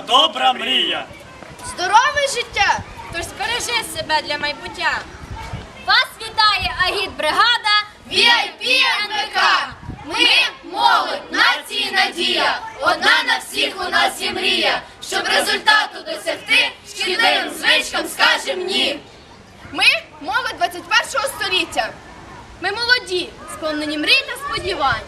та добра мрія. Здорове життя! Тож збережи себе для майбуття. Вас вітає агіт-бригада VIP НВК! Ми молодь, нації надія. Одна на всіх у нас є мрія, щоб результату досягти, шкідливим звичкам скажем ні. Ми молодь 21 століття. Ми молоді, сповнені мрій та сподівань.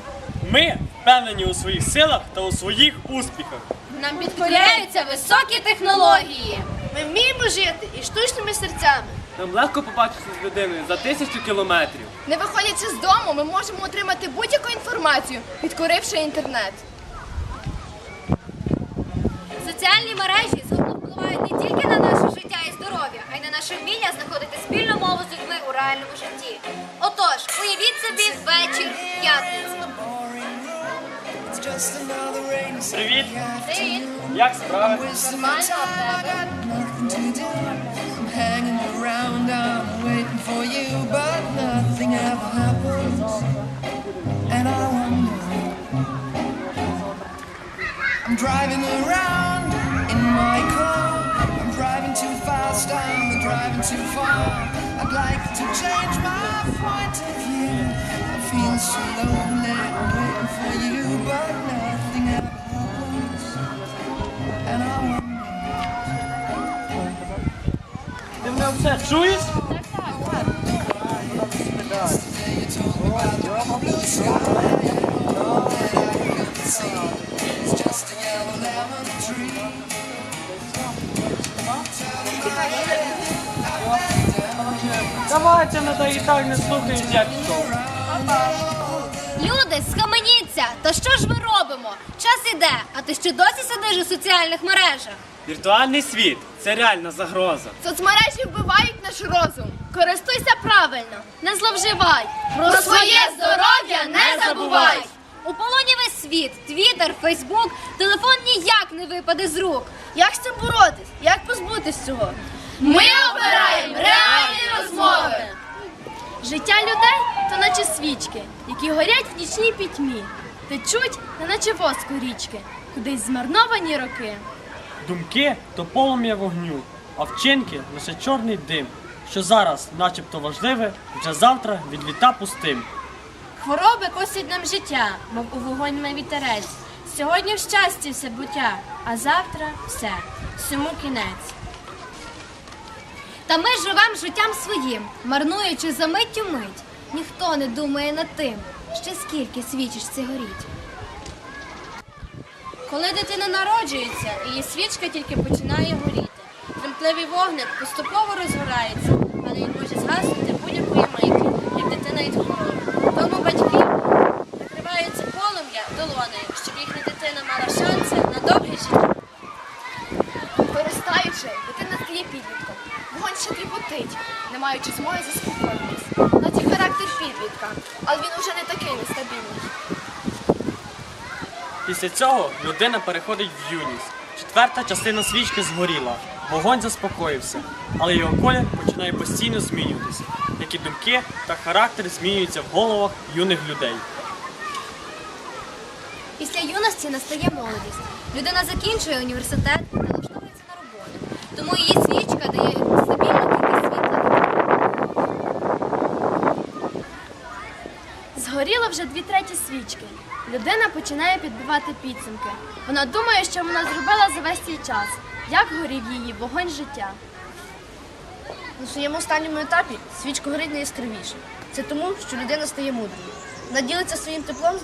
Ми впевнені у своїх силах та у своїх успіхах. Нам підкоряються високі технології. Ми вміємо жити і штучними серцями. Нам легко побачитися з людиною за тисячу кілометрів. Не виходячи з дому, ми можемо отримати будь-яку інформацію, підкоривши інтернет. Соціальні мережі Jak sprawy? Mine's not bad. I got nothing to do. I'm hanging around, I'm waiting for you, but nothing ever happens. And I wonder. I'm driving around in my car. I'm driving too fast, I'm driving too far. I'd like to change my point of view. I feel so lonely, I'm waiting for you, but nothing. Все чуєш? Давайте і так не слухають, як. Люди, схаменіться! Та що ж ми робимо? Час іде, а ти ще досі сидиш у соціальних мережах. Віртуальний світ це реальна загроза. Соцмережі вбивають наш розум. Користуйся правильно, не зловживай. Про своє здоров'я не забувай. У полоні весь світ, твіттер, фейсбук, телефон ніяк не випаде з рук. Як з цим боротись? Як позбутись цього? Ми обираємо реальні розмови. Життя людей то наче свічки, які горять в нічній пітьмі, течуть, неначе воск у річки, кудись змарновані роки. Думки то полум'я вогню, а вчинки лише чорний дим, що зараз, начебто важливе, вже завтра відліта пустим. Хвороби косять нам життя, мов у вогонь на вітерець. Сьогодні в щасті все буття, а завтра все, всьому кінець. Та ми живемо життям своїм, марнуючи за миттю мить. Ніхто не думає над тим, ще скільки свічечці горіть. Коли дитина народжується, її свічка тільки починає горіти. Тремтливий вогник поступово розгорається, але він може згаснути будь-якої миті, як дитина від хвороби. Тому батьки накриваються полум'я долонею, щоб їхня дитина мала шанси на довге життя. Виростаючи, дитина стає підлітком. Вогонь ще тріпотить, не маючи змоги заспокоїтись. Наче характер підлітка, але він уже не такий нестабільний. Після цього людина переходить в юність. Четверта частина свічки згоріла, вогонь заспокоївся, але його колір починає постійно змінюватися, як і думки та характер змінюються в головах юних людей. Після юності настає молодість. Людина закінчує університет та влаштовується на роботу. Тому її свічка дає Згоріло вже дві треті свічки. Людина починає підбивати підсумки. Вона думає, що вона зробила за весь цей час. Як горів її вогонь життя. На своєму останньому етапі свічка горить найяскравіше. Це тому, що людина стає мудрою. Вона ділиться своїм теплом з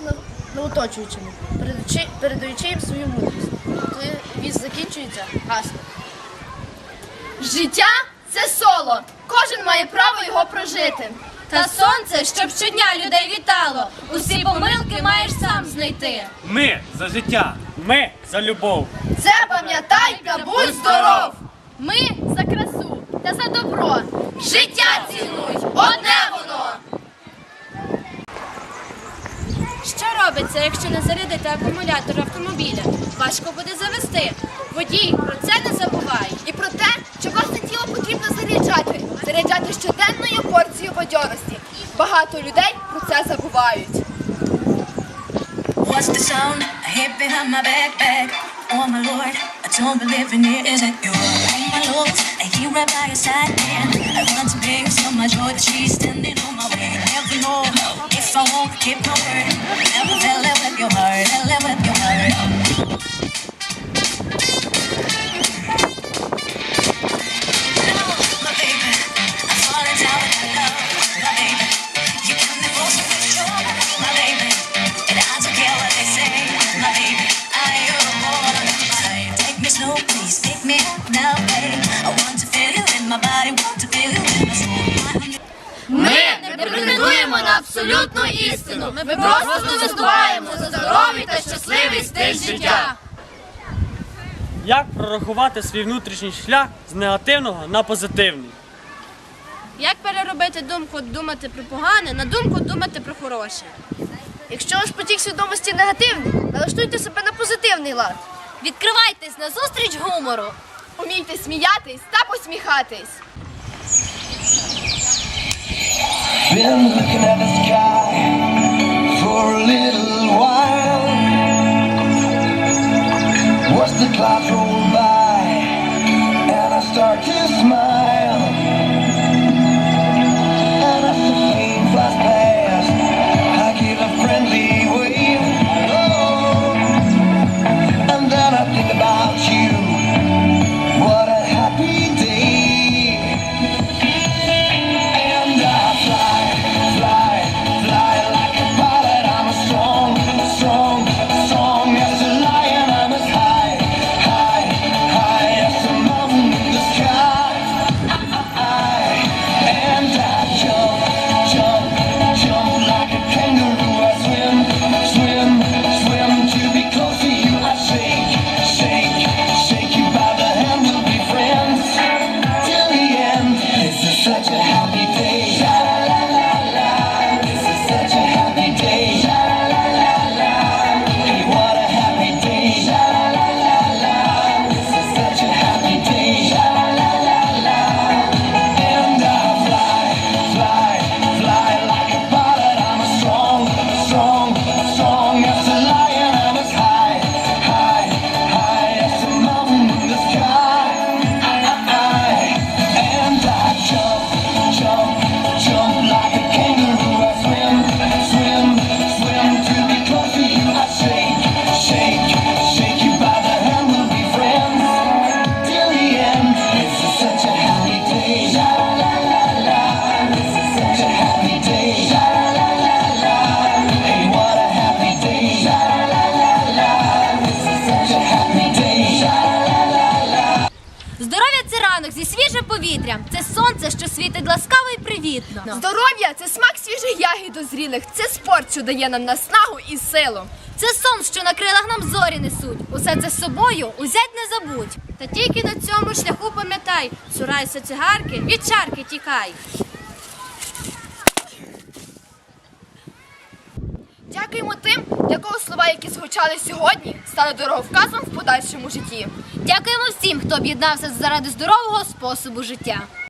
передаючи, передаючи їм свою мудрість. Коли віз закінчується, гасне. Життя це соло. Кожен має право його прожити. Та сонце, щоб щодня людей вітало, усі помилки маєш сам знайти. Ми за життя, ми за любов. Це пам'ятай та будь здоров! Ми за красу та за добро. Життя цінуй, одне воно! Що робиться, якщо не зарядити акумулятор автомобіля? Важко буде завести. Водій, про це не забувай. І про те, бадьорості. Багато людей про це забувають. What's the sound? I hit behind my backpack. Oh my lord, I don't believe in it. Is it you? On my lows, I hear right by your side, and I want to bring so much joy that she's standing on my way. Never know if I won't keep my word. Never Ми не претендуємо на абсолютну істину. Ми просто виступаємо за здоровий та щасливий стиль життя. Як прорахувати свій внутрішній шлях з негативного на позитивний? Як переробити думку думати про погане на думку думати про хороше? Якщо ваш потік свідомості негативний, налаштуйте себе на позитивний лад. Відкривайтесь на зустріч гумору. Умійте сміятись та посміхатись. Been looking at the sky for a little while. Watch the clouds повітрям. Це сонце, що світить ласкаво і привітно. Здоров'я це смак свіжих ягід дозрілих. Це спорт, що дає нам наснагу і силу. Це сон, що на крилах нам зорі несуть. Усе це з собою узять не забудь. Та тільки на цьому шляху пам'ятай, цурайся цигарки, від чарки тікай. Дякуємо тим, для кого слова, які звучали сьогодні, стали дороговказом в подальшому житті. Дякуємо всім, хто об'єднався заради здорового способу життя.